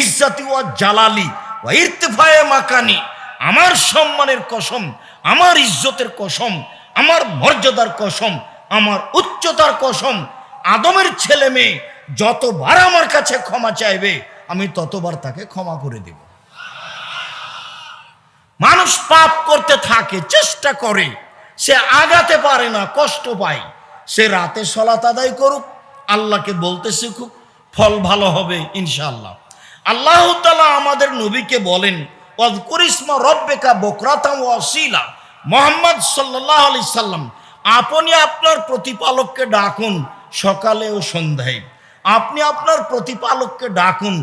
ইজ্জাতি ও জালালি ও ইর্তিফায়ে মাকানি। আমার সম্মানের কসম, আমার ইজ্জতের কসম, আমার মর্যাদার কসম, আমার উচ্চতার কসম, আদমের ছেলে মেয়ে যতবার আমার কাছে ক্ষমা চাইবে, আমি ততবার তাকে ক্ষমা করে দেব। মানুষ পাপ করতে থাকে, চেষ্টা করে, সে আগাতে পারে না, কষ্ট পায়। সে রাতে সলাত আদায় করুক, আল্লাহকে বলতে শিখুক, ফল ভালো হবে, ইনশাআল্লাহ। আল্লাহ তালা আমাদের নবীকে বলেন করিসমা রব্বেকা বকরাতাম ও অসিলা মোহাম্মদ সাল্লাহ আলি সাল্লাম, আপনি আপনার প্রতিপালককে ডাকুন সকালে ও সন্ধ্যায়। আপনি আপনার প্রতিপালককে ডাকুন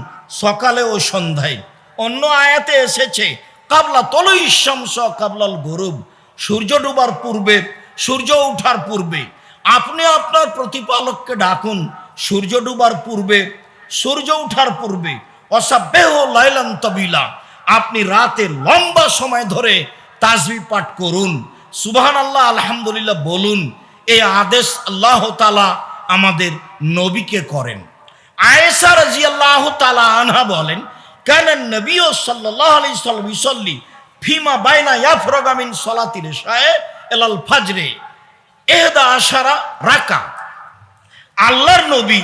সকালে ও সন্ধ্যায়। অন্য আয়াতে এসেছে, কাবলা তলই শামস কাবলাল গরুব। সূর্য ডুবার পূর্বে, সূর্য ওঠার পূর্বে, আপনি আপনার প্রতিপালককে ডাকুন সূর্য ডুবার পূর্বে, সূর্য ওঠার পূর্বে। অসাব্যহ লাইলান তবিলা। আপনি রাতে লম্বা সময় ধরে তাজবি পাঠ করুন। সুবহান আল্লাহ আলহামদুলিল্লাহ বলুন, এই আদেশ আল্লাহ তালা আমাদের নবীকে করেন। আয়েসা রাজি আল্লাহ তালা আনহা বলেন, কেন নবী ও সাল্লাহ আলি সাল্লাম ইসল্লি ফিমা বাইনা ইয়াফরগামিন সলাতির শায়ে এলাল ফাজরে এহদা আশারা রাকা আল্লাহর নবী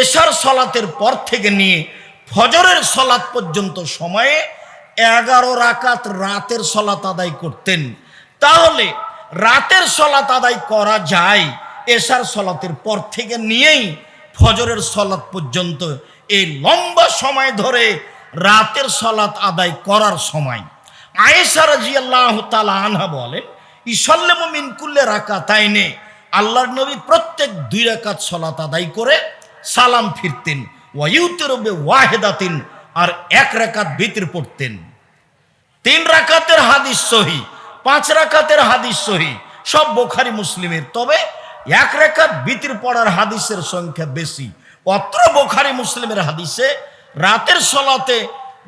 এশার সলাতের পর থেকে নিয়ে ফজরের সলাত পর্যন্ত সময়ে এগারো রাকাত রাতের সলাত আদায় করতেন। তাহলে রাতের সলাত আদায় করা যায় এশার সলাতের পর থেকে নিয়েই ফজরের সলাত পর্যন্ত এই লম্বা সময় ধরে রাতের সলাত আদায় করার সময়। আয়েশা রাজিয়াল্লাহ তালা আনহা বলেন, ইসল্লেম মিনকুল্লে রাকা তাইনে আল্লাহর নবী প্রত্যেক দুই রাকাত সলাত আদায় করে সালাম ফিরতেন। ওয়াইউতেরবে ওয়াহেদাতিন, আর এক রাকাত বিতির পড়তেন। তিন রাকাতের হাদিস সহি, পাঁচ রাকাতের হাদিস সহি, সব বোখারি মুসলিমের। তবে এক রেখাত বিতির পড়ার হাদিসের সংখ্যা বেশি। অত্র বোখারি মুসলিমের হাদিসে রাতের সলাতে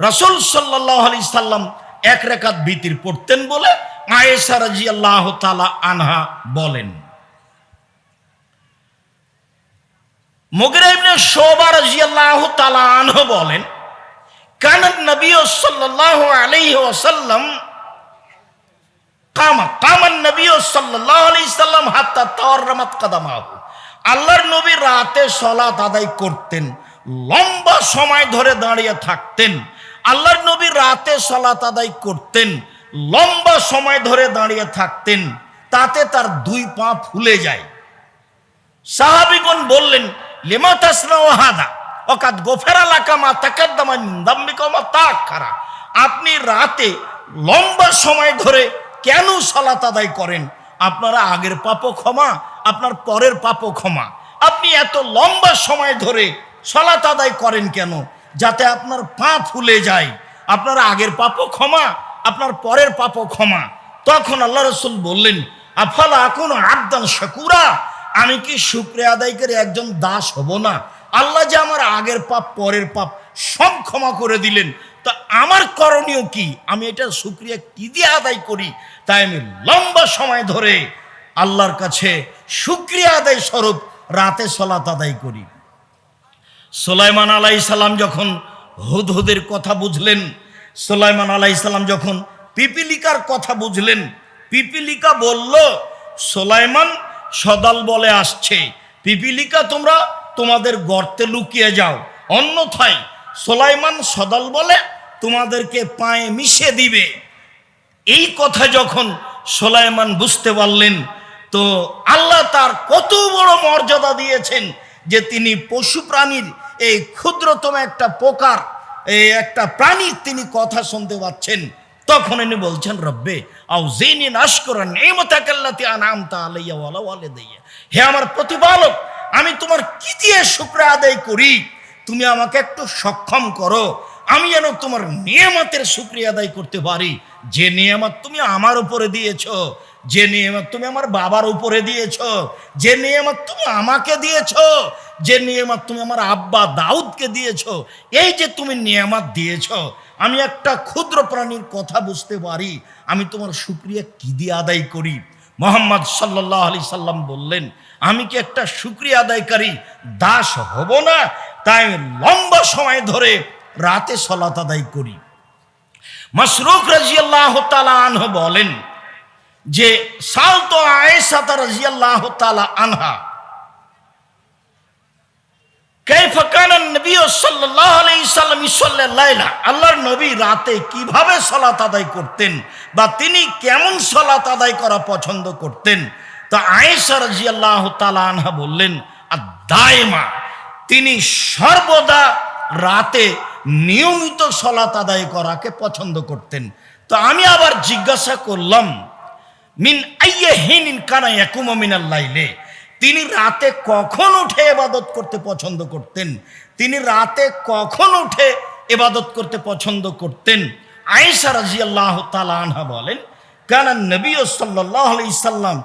রসুল সাল্লাহ আলি সাল্লাম এক রেখাত বিতির পড়তেন বলে রাজি আল্লাহ তালা আনহা বলেন। মুগরা ইবনে শোবা রাদিয়াল্লাহু তাআলা বলেন, কান নবী সাল্লাল্লাহু আলাইহি ওয়াসাল্লাম কামা কামান নবী সাল্লাল্লাহু আলাইহি সাল্লাম হাত্তা তাওয়াররামাত কাদামাহু। আল্লাহর নবী রাতে সালাত আদায় করতেন, লম্বা সময় ধরে দাঁড়িয়ে থাকতেন। আল্লাহর নবী রাতে সালাত আদায় করতেন, লম্বা সময় ধরে দাঁড়িয়ে থাকতেন, তাতে তার দুই পা ফুলে যায়। সাহাবিগণ বললেন লেমা তাসনা ওহাদা অকাত গোফেরা দাম্বিকমা তাক্ষারা আপনি রাতে লম্বা সময় ধরে কেন সালাত আদায় করেন আপনারা আগের পাপও ক্ষমা আপনার পরের পাপও ক্ষমা আপনি এত লম্বা সময় ধরে সালাত আদায় করেন কেন যাতে আপনার পা ফুলে যায় আপনার আগের পাপও ক্ষমা আপনার পরের পাপও ক্ষমা তখন আল্লাহ রসুল বললেন আফালা এখন আবদান শাকুরা আমি কি শুক্রিয়া আদায় করে একজন দাস হব না? আল্লাহ যে আমার আগের পাপ, পরের পাপ সব ক্ষমা করে দিলেন। তা আমার করণীয় কি? আমি এটা শুক্রিয়া কি দিয়ে আদায় করি? তাই আমি লম্বা সময় ধরে আল্লাহর কাছে শুক্রিয়া আদায় স্বরূপ রাতে সলাত আদায় করি। সোলাইমান আলাই সালাম যখন হুদহুদের কথা বুঝলেন, সোলাইমান আলাই সালাম যখন পিপিলিকার কথা বুঝলেন, পিপিলিকা বলল, সোলাইমান সদাল বলে আসছে, পিপিলিকা তোমরা তোমাদের গর্তে লুকিয়ে যাও। অন্যথায় সোলাইমান সদাল বলে তোমাদেরকে পায়ে মিশে দিবে। এই কথা যখন সোলাইমান বুঝতে পারলেন, তো আল্লাহ তার কত বড় মর্যাদা দিয়েছেন যে তিনি পশু প্রাণীর এই ক্ষুদ্রতম একটা পোকার, এই একটা প্রাণীর তিনি কথা শুনতে পাচ্ছেন। তখন ইনি বলছেন, রব্বে আও জেনি নাশ করা নেমতাকাল্লাতি আনাম তা আলাইয়া ওয়ালা ওয়ালে হে আমার প্রতিপালক, আমি তোমার কি দিয়ে শুক্র আদায় করি? তুমি আমাকে একটু সক্ষম করো। আমি যেন তোমার নিয়ামতের শুক্রিয়া আদায় করতে পারি। যে নিয়ামত তুমি আমার উপরে দিয়েছ, যে নিয়ামত তুমি আমার বাবার উপরে দিয়েছ, যে নিয়ামত তুমি আমাকে দিয়েছ, যে নিয়ামত তুমি আমার আব্বা দাউদকে দিয়েছ, এই যে তুমি নিয়ামত দিয়েছ আমি একটা ক্ষুদ্র প্রাণীর কথা বুঝতে পারি। আমি তোমার শুক্রিয়া কি দিয়ে আদায় করি? মোহাম্মদ সাল্লাহ আলি সাল্লাম বললেন, আমি কি একটা শুক্রিয়া আদায়কারী? দাস হব না? তাই লম্বা সময় ধরে রাতে সলাত আদায় করি। মাসরুক রাজিয়াল্লাহ তালা আনহ বলেন যে, সালতো আয়েশাতা রাজিয়াল্লাহ তালা আনহা কাইফা কানা নবী সাল্লাল্লাহু আলাইহি সাল্লাম ইসাল্লা লাইলা আল্লাহর নবী রাতে কীভাবে সালাত আদায় করতেন বা তিনি কেমন সালাত আদায় করা পছন্দ করতেন? তো আয়েশা রাদিয়াল্লাহু তাআলা আনহা বললেন আর দায়মা তিনি সর্বদা রাতে নিয়মিত সলাত আদায় করাকে পছন্দ করতেন। তো আমি আবার জিজ্ঞাসা করলাম, মিন আইয়ে হিনিন কানা ইয়াকুম মিনাল লাইলে? তিনি রাতে কখন উঠে এবাদত করতে পছন্দ করতেন? তিনি রাতে কখন উঠে এবাদত করতে পছন্দ করতেন? আয়েশা রাজিয়াল্লাহ তাআলা আনহা বলেন, কানা নবী সাল্লাল্লাহু আলাইহি সাল্লাম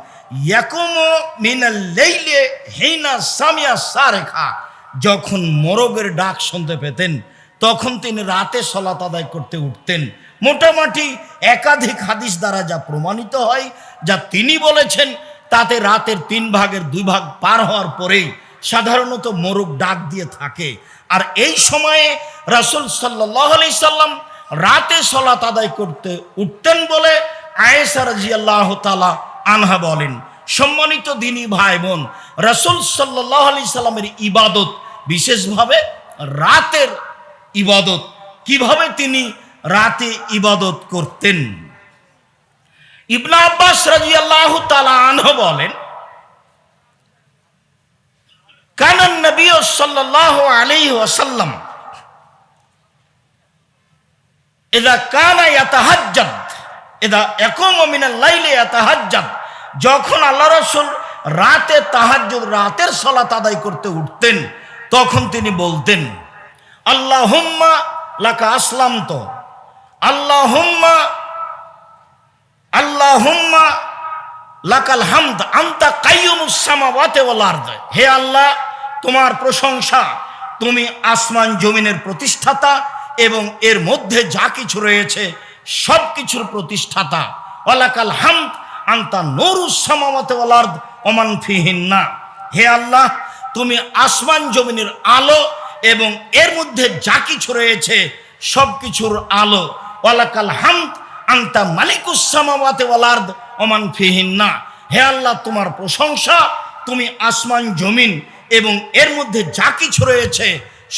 ইয়াকুমু মিনাল লাইলে হিনা সামিয়া সারেখা। যখন মোরগের ডাক শুনতে পেতেন, তখন তিনি রাতে সলাত আদায় করতে উঠতেন। মোটামুটি একাধিক হাদিস দ্বারা যা প্রমাণিত হয়, যা তিনি বলেছেন তাতে রাতের তিন ভাগের দুই ভাগ পার হওয়ার পরেই সাধারণত মোরগ ডাক দিয়ে থাকে। আর এই সময়ে রাসুল সাল্লাহ আলি সাল্লাম রাতে সলাত আদায় করতে উঠতেন বলে আয়েসা রাজিয়াল্লাহ তালা আনহা বলেন। সম্মানিত দিনী ভাই বোন রাসুল সাল্লাহ আলি সাল্লামের ইবাদত, বিশেষভাবে রাতের ইবাদত, কীভাবে তিনি রাতে ইবাদত করতেন? ইবনা আব্বাস তাআলা আনহু বলেন কানান নবী সাল্লাল্লাহু আলাইহি ওয়াসাল্লাম ইদা কানা ইয়াতাহাজ্জাদ ইদা ইয়াকুমু মিনাল লাইলি ইয়াতাহাজ্জাদ, যখন আল্লাহ রাসূল রাতে তাহাজ্জুদ, রাতের সালাত আদায় করতে উঠতেন, তখন তিনি বলতেন, আল্লাহুম্মা লাকা আসলামতো, আল্লাহুম্মা আল্লাহুম্মা লাকাল হামদ, আন্তা কাইয়ুমুস সামাওয়াতি ওয়াল আরদ। হে আল্লাহ, তোমার প্রশংসা, তুমি আসমান জমিনের প্রতিষ্ঠাতা এবং এর মধ্যে যা কিছু রয়েছে, সব কিছুর প্রতিষ্ঠাতা। ওয়ালাকাল হামদ, আন্তা নূরুস সামাওয়াতি ওয়াল আরদ ওমান ফিহিন্না। হে আল্লাহ, তুমি আসমান জমিনের আলো এবং এর মধ্যে যা কিছু রয়েছে, সব কিছুর আলো। ওয়ালাকাল হামদ আন্তা মালিকুস সামাওয়াতি ওয়াল আরদ ওমান ফিহিন্না হে আল্লাহ, তোমার প্রশংসা, তুমি আসমান, জমিন এবং এর মধ্যে যা কিছু রয়েছে,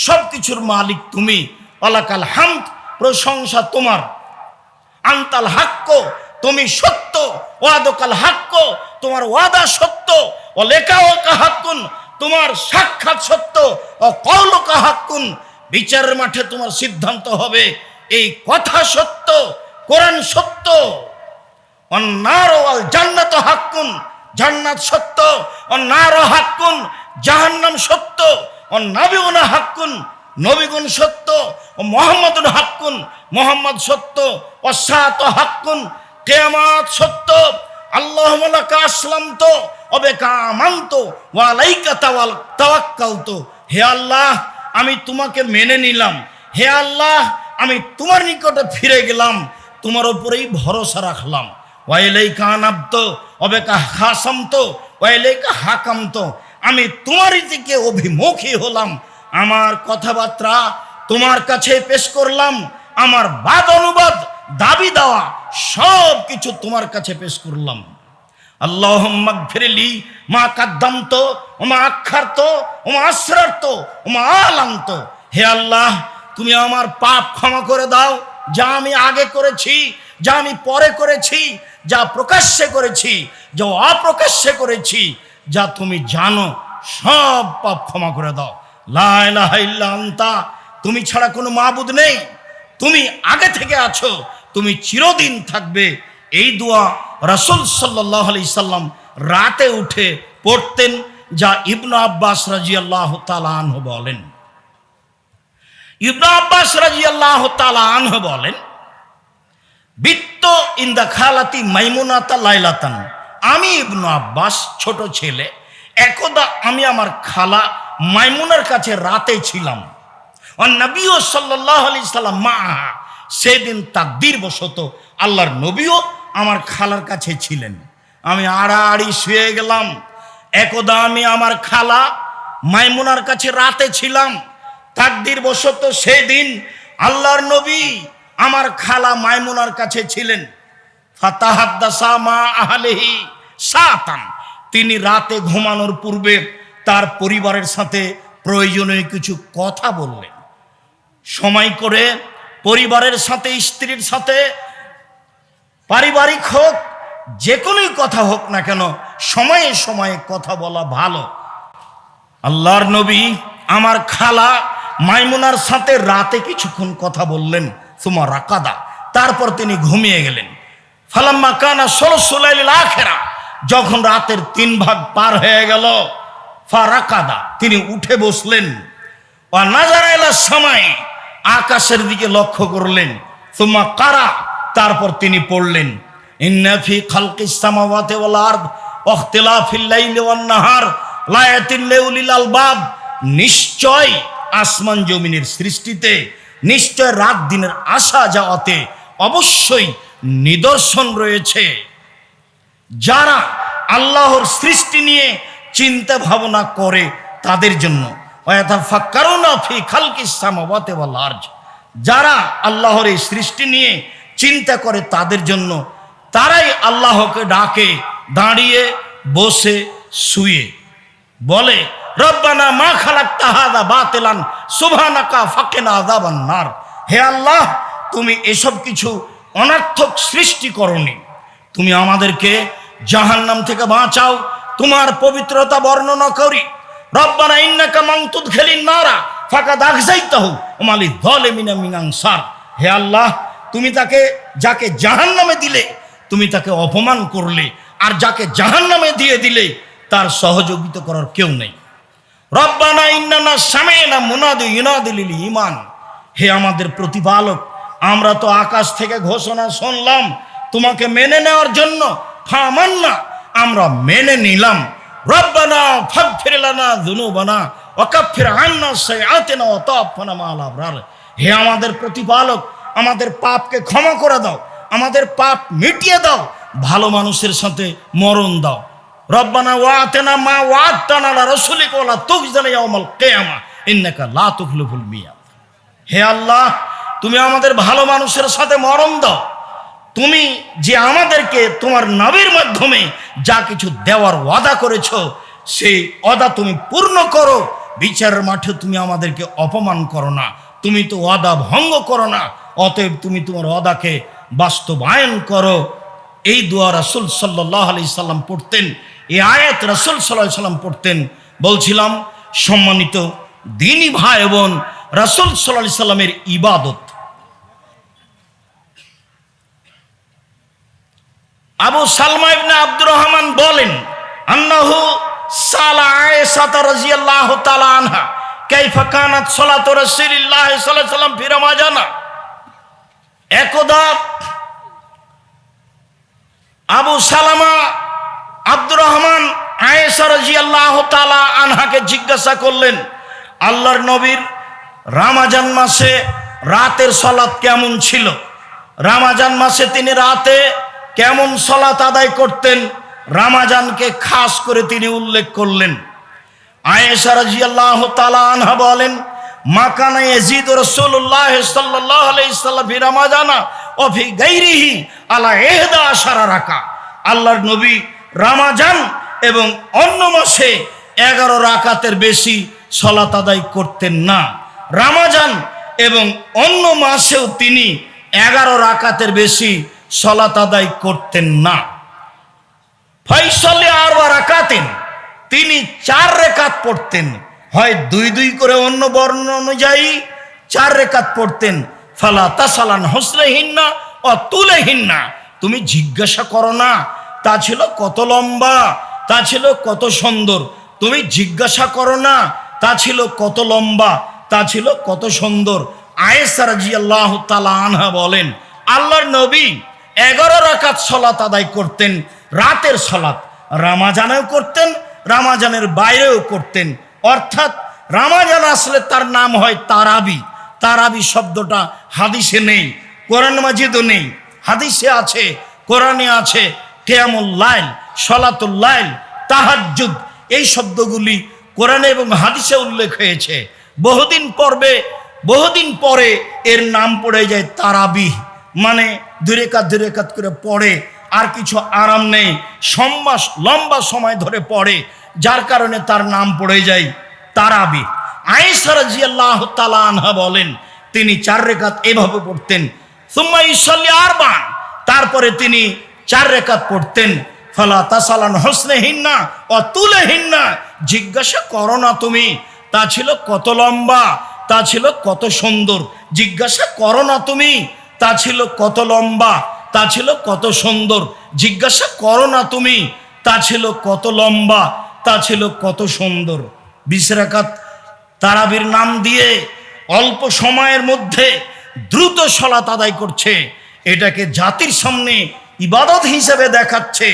সব কিছুর মালিক তুমি। ওয়ালাকাল হামদ, প্রশংসা তোমার। আন্তাল হাক্ক, তুমি সত্য। ওয়াদকাল হাক্ক, তোমার ওয়াদা সত্য। ও লেখা ও কাহাক্কুন তোমার সাক্ষাৎ সত্য। ও কৌল কাহাক্কুন বিচারের মাঠে তোমার সিদ্ধান্ত হবে। এই কথা সত্য। কোরআন সত্য। অন্যার জান্নাত হাক্কুন, জান্নাত সত্য। অন্যার হাক্কুন, জাহান্নাম সত্য। ও নাবিউনা হাক্কুন, নবীগুন সত্য। ও মোহাম্মদুন হাক্কুন, মোহাম্মদ সত্য। ও সাত হাক্কুন, কেয়ামাত সত্য। আল্লাহ মালাকা আসলাম তো অবে কামান্ত ওয়ালাইকা তাওয়াল তাওয়াক্কাল তো হে আল্লাহ, আমি তোমাকে মেনে নিলাম। হে আল্লাহ, আমি তোমার নিকটে ফিরে গেলাম। তোমার উপরেই ভরসা রাখলাম। ওয়াইলাইকা আনাব্দ অবেকা হাসাম তো ওয়াইলাইকা হাকাম তো আমি তোমারই দিকে অভিমুখী হলাম। আমার কথাবার্তা তোমার কাছে পেশ করলাম। আমার বাদ অনুবাদ, দাবি দেওয়া, সব কিছু তোমার কাছে পেশ করলাম। আল্লাহ ফিরেলি মা কাদ্দান্ত ওমা আক্ষার্ত ওমা আশ্রার্ত ওমা আলান্ত হে আল্লাহ, তুমি আমার পাপ ক্ষমা করে দাও। যা আমি আগে করেছি, যা আমি পরে করেছি, যা প্রকাশ্যে করেছি, যা অপ্রকাশ্যে করেছি, যা তুমি জানো, সব পাপ ক্ষমা করে দাও। লাইলাহাইল্লান্তা তুমি ছাড়া কোনো মাবুদ নেই। তুমি আগে থেকে আছো, তুমি চিরদিন থাকবে। এই দোয়া রাসুল সাল্লাহ আলি সাল্লাম রাতে উঠে পড়তেন, যা ইবনু আব্বাস রাজি আল্লাহ তালাহ বলেন। ইবনু আব্বাস রাজি আল্লাহ তালাহ বলেন, বিত্ত ইন দা খালাতি মাইমুনাতা লাইলাতান। আমি ইবনু আব্বাস, ছোট ছেলে, একদা আমি আমার খালা মাইমুনার কাছে রাতে ছিলাম। নবীও সাল্লাহ আলি সাল্লাম মা সেদিন তাকদির বশত আল্লাহর নবীও আমার খালার কাছে ছিলেন। আমি আড়াআড়ি শুয়ে গেলাম। একদা আমি আমার খালা মাইমুনার কাছে রাতে ছিলাম। তাকদির বশত সেদিন আল্লাহর নবী আমার খালা মাইমুনার কাছে ছিলেন। মা তিনি রাতে ঘুমানোর পূর্বে তার পরিবারের সাথে প্রয়োজনীয় কিছু কথা বললেন। সময় করে পরিবারের সাথে, স্ত্রীর সাথে, পারিবারিক হোক যে কোনোই কথা হোক না কেন, সময়ে সময়ে কথা বলা ভালো। আল্লাহর নবী আমার খালা মাইমুনার সাথে রাতে কিছুক্ষণ কথা বললেন, সুমা রাকাদা। তারপর তিনি ঘুমিয়ে গেলেন। ফালাম্মা কানা সরসুলাইল আখেরা, যখন রাতের তিন ভাগ পার হয়ে গেল ফারাকাদা তিনি উঠে বসলেন। ও নাজারাইলার সময় আকাশের দিকে লক্ষ্য করলেন। সুমা কারা, তারপর তিনি পড়লেন। ইন্নাফি খালকিস সামাওয়াতি ওয়াল আরদ নাহার আলবাব। নিশ্চয় আসমান জমিনের সৃষ্টিতে, নিশ্চয় রাত দিনের আসা যাওয়াতে অবশ্যই নিদর্শন রয়েছে। যারা আল্লাহর সৃষ্টি নিয়ে চিন্তা ভাবনা করে তাদের জন্য যারা আল্লাহর এই সৃষ্টি নিয়ে চিন্তা করে তাদের জন্য, তারাই আল্লাহকে ডাকে, দাঁড়িয়ে, বসে, শুয়ে। বলে রব্বানা মা খালাক তাহাদা বাতেলান, সুবহানাকা ফাকিনা আযাবান নার। হে আল্লাহ, তুমি এসব কিছু অনর্থক সৃষ্টি করনি। তুমি আমাদেরকে জাহান্নাম থেকে বাঁচাও, তোমার পবিত্রতা বর্ণনা করি। রব্বানা ইন্নাকা মান তুদখিলিন নারা, ফাকাদ আখজাইতাহু ওমালি যালিমিনা মিন আনসার। হে আল্লাহ, তুমি তাকে, যাকে জাহান্নামে দিলে, তুমি তাকে অপমান করলে, আর যাকে জাহান্নামে দিয়ে দিলে, তার সহযোগিতা করার কেউ নেই। রব্বানা ইন্নানা সামেনা মুনাদি ইনাদিল ইমান হে আমাদের প্রতিপালক, আমরা তো আকাশ থেকে ঘোষণা শুনলাম, তোমাকে মেনে নেওয়ার জন্য ফামান্না, আমরা মেনে নিলাম। রব্বানা ফাগফির লানা যুনুবানা ওয়াকাফির আন্না সাইয়াতিনা ওয়া তাওয়াফানা মা'আল আবরার। হে আমাদের প্রতিপালক, আমাদের পাপকে ক্ষমা করে দাও, আমাদের পাপ মিটিয়ে দাও, ভালো মানুষের সাথে মরণ দাও। রব্বানা ওয়াতেনা মা ওয়াতানা রাসূলিকা ওয়া লা তুখজানা ইয়াউমাল কিয়ামা, ইন্নাকা লা তুখলিফুল মিয়াদ। হে আল্লাহ, তুমি আমাদের ভালো মানুষের সাথে মরণ দাও। তুমি যে আমাদেরকে তোমার নবীর মাধ্যমে যা কিছু দেওয়ার ওয়াদা করেছ, সেই ওয়াদা তুমি পূর্ণ করো। বিচারের মাঠে তুমি আমাদেরকে অপমান করো না, তুমি তো ওয়াদা ভঙ্গ করো না, অতএব তুমি তোমার ওয়াদাকে বাস্তবায়ন করো। এই দোয়া রাসুল সাল্লাহ আলি সাল্লাম পড়তেন এই আয়াত রাসুল সাল্লাহ সাল্লাম পড়তেন। বলছিলাম, সম্মানিত দিনী ভাই বোন, রাসুল সাল্লাহ সাল্লামের ইবাদত। আবু সালমা ইবনে আব্দুর রহমান বলেন, আন্নাহু সালা আয়েশা রাদিয়াল্লাহু তাআলা আনহা, কাইফা কানাত সালাতু রাসূলিল্লাহ সাল্লাল্লাহু আলাইহি সাল্লাম ফি রমাজানা। একদা আবু সালামা আব্দুর রহমান আয়েশা রাদিয়াল্লাহু তাআলা আনহাকে জিজ্ঞাসা করলেন, আল্লাহর নবীর রামাজান মাসে রাতের সলাৎ কেমন ছিল? রামাজান মাসে তিনি রাতে কেমন সলাত আদায় করতেন? রামাজানকে খাস করে তিনি উল্লেখ করলেন। আয়েশা রাদিয়াল্লাহু তাআলা আনহা বলেন রামাজানা রাকা আল্লাহর নবী রামাজান এবং অন্য মাসে এগারো রাকাতের বেশি সলাত আদায় করতেন না। রামাজান এবং অন্য মাসেও তিনি এগারো রাকাতের বেশি সলাত আদায় করতেন না। ফৈসলে আর রাকাতেন তিনি চার রেখাত পড়তেন। হয় দুই দুই করে অন্য বর্ণ অনুযায়ী চার রেখাত পড়তেন। ফালা তাসালান হসলেহীন না ও তুলেহীন না তুমি জিজ্ঞাসা করো না তা ছিল কত লম্বা, তা ছিল কত সুন্দর। তুমি জিজ্ঞাসা করো না, তা ছিল কত লম্বা, তা ছিল কত সুন্দর। আয়েসা রাজি আল্লাহ তালা আনহা বলেন, আল্লাহর নবী এগারো রাকাত সলাত আদায় করতেন, রাতের সলাত রামাজানেও করতেন, রামাজানের বাইরেও করতেন। অর্থাৎ রামাজান আসলে তার নাম হয় তারাবি। তারাবি শব্দটা হাদিসে নেই, কোরআন মাজিদও নেই। হাদিসে আছে, কোরআনে আছে কেয়ামুল লাইল, সলাতুল লাইল, তাহাজ্জুদ। এই শব্দগুলি কোরআনে এবং হাদিসে উল্লেখ হয়েছে। বহুদিন পর্বে, বহুদিন পরে এর নাম পড়ে যায় তারাবি মানে দুরেকাত দুরেকাত করে পড়ে, আর কিছু আরাম নেই। সম্মাস লম্বা সময় ধরে পড়ে, যার কারণে তার নাম পড়ে যায় তারাবি আয়েসার জিয়াল্লাহ তালা আনহা বলেন, তিনি চার রেখাত এভাবে পড়তেন, সুম্মা ইসল্লি আরবান। তারপরে তিনি চার রেখাত পড়তেন। ফলা তাসালান হসনে হিন্না অতুলে হিন্না জিজ্ঞাসা করো না তুমি, তা ছিল কত লম্বা, তা ছিল কত সুন্দর। জিজ্ঞাসা করো না তুমি, তা ছিল কত লম্বা, তা ছিল কত সুন্দর। জিজ্ঞাসা করো না তুমি, তা ছিল কত লম্বা, তা ছিল কত সুন্দর। বিশরাকাত তারাবির নাম দিয়ে অল্প সময়ের মধ্যে দ্রুত সলাত আদায় করছে। এটাকে জাতির সামনে ইবাদত হিসেবে দেখাচ্ছে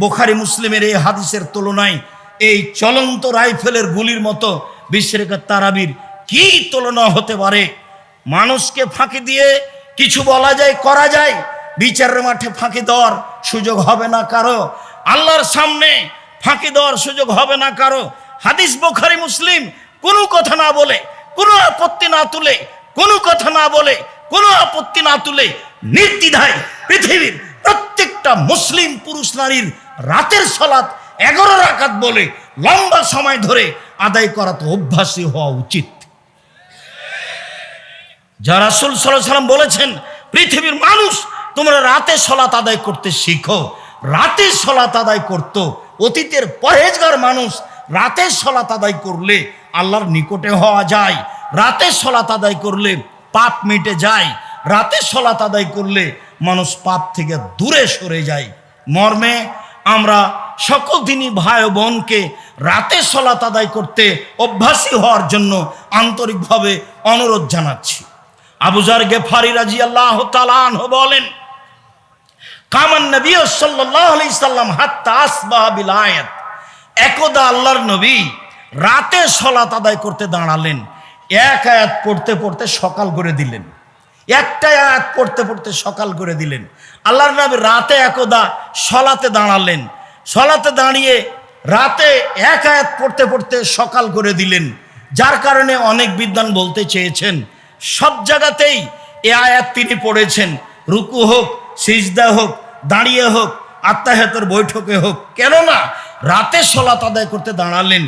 বোখারি মুসলিমের এই হাদিসের তুলনায়। এই চলন্ত রাইফেলের গুলির মতো বিশ্বরেখাত তারাবির কি তুলনা হতে পারে? মানুষকে ফাঁকি দিয়ে কিছু বলা যায়, করা যায়, বিচারের মাঠে ফাঁকি দেওয়ার সুযোগ হবে না কারও। আল্লাহর সামনে ফাঁকি দেওয়ার সুযোগ হবে না কারও। হাদিস বোখারি মুসলিম কোনো কথা না বলে, কোনো আপত্তি না তুলে, কোনো কথা না বলে, কোনো আপত্তি না তুলে নির্দ্বিধায় পৃথিবীর প্রত্যেকটা মুসলিম পুরুষ নারীর রাতের সলাৎ এগারো রাকাত বলে লম্বা সময় ধরে আদায় করা তো অভ্যাসী হওয়া উচিত। যা রাসুল সাল্লাহ সাল্লাম বলেছেন, পৃথিবীর মানুষ তোমরা রাতে সলাত আদায় করতে শিখো। রাতে সলাত আদায় করত, অতীতের পরেজগার মানুষ রাতে সলাত আদায় করলে আল্লাহর নিকটে হওয়া যায়, রাতে সলাত আদায় করলে পাপ মিটে যায়, রাতে সলাত আদায় করলে মানুষ পাপ থেকে দূরে সরে যায়। মর্মে আমরা সকল দিনই ভাই বোনকে রাতে সলাত আদায় করতে অভ্যাসী হওয়ার জন্য আন্তরিকভাবে অনুরোধ জানাচ্ছি। আবুজার গেফারি রাজি আল্লাহ তালান বলেন, কামান নবী সাল্লাহ আলি সাল্লাম হাত্তা আসবাহ বিল আয়াত। একদা আল্লাহর নবী রাতে সলাত আদায় করতে দাঁড়ালেন, এক আয়াত পড়তে পড়তে সকাল করে দিলেন। একটা আয়াত পড়তে পড়তে সকাল করে দিলেন। আল্লাহর নবী রাতে একদা সলাতে দাঁড়ালেন। সলাতে দাঁড়িয়ে রাতে এক আয়াত পড়তে পড়তে সকাল করে দিলেন। যার কারণে অনেক বিদ্বান বলতে চেয়েছেন, সব জায়গাতেই এ আয়াত তিনি পড়েছেন। রুকু হোক, সিজদা হোক, দাঁড়িয়ে হোক, আত্মাহেতর বৈঠকে হোক, কেননা রাতে সলাত আদায় করতে দাঁড়ালেন।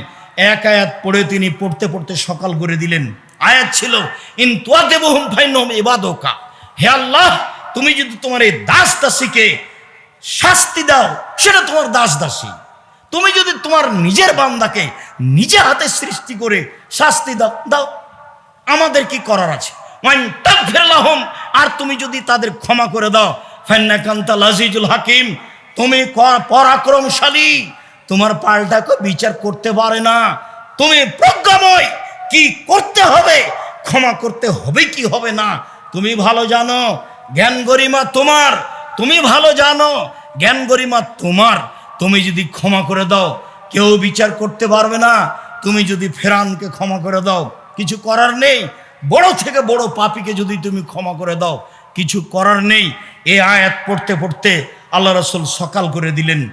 এক আয়াত পড়ে তিনি পড়তে পড়তে সকাল করে দিলেন। আয়াত ছিল, ইন তোয়া দেবহুম ফাইনহম ইবাদকা। হে আল্লাহ, তুমি যদি তোমার এই দাস দাসীকে শাস্তি দাও, সেটা তোমার দাস দাসী তুমি যদি তোমার নিজের বান্দাকে নিজের হাতে সৃষ্টি করে শাস্তি দাও দাও। আমাদের কি করার আছে? আর তুমি যদি তাদের ক্ষমা করে দাও ফান্নাকান্তা লাজিজুল হাকিম, তুমি পরাক্রমশালী। তোমার পাল্টাকে বিচার করতে পারে না। তুমি প্রজ্ঞাময়। কি করতে হবে? ক্ষমা করতে হবে কি হবে না? তুমি ভালো জানো, জ্ঞান গরিমা তোমার। তুমি ভালো জানো, জ্ঞান গরিমা তোমার। তুমি যদি ক্ষমা করে দাও, কেউ বিচার করতে পারবে না। তুমি যদি ফেরানকে ক্ষমা করে দাও, কিছু করার নেই। বড় থেকে বড় পাপীকে যদি তুমি ক্ষমা করে দাও, কিছু করার নেই। এ আয়াত পড়তে পড়তে আল্লাহ রসুল সকাল করে দিলেন।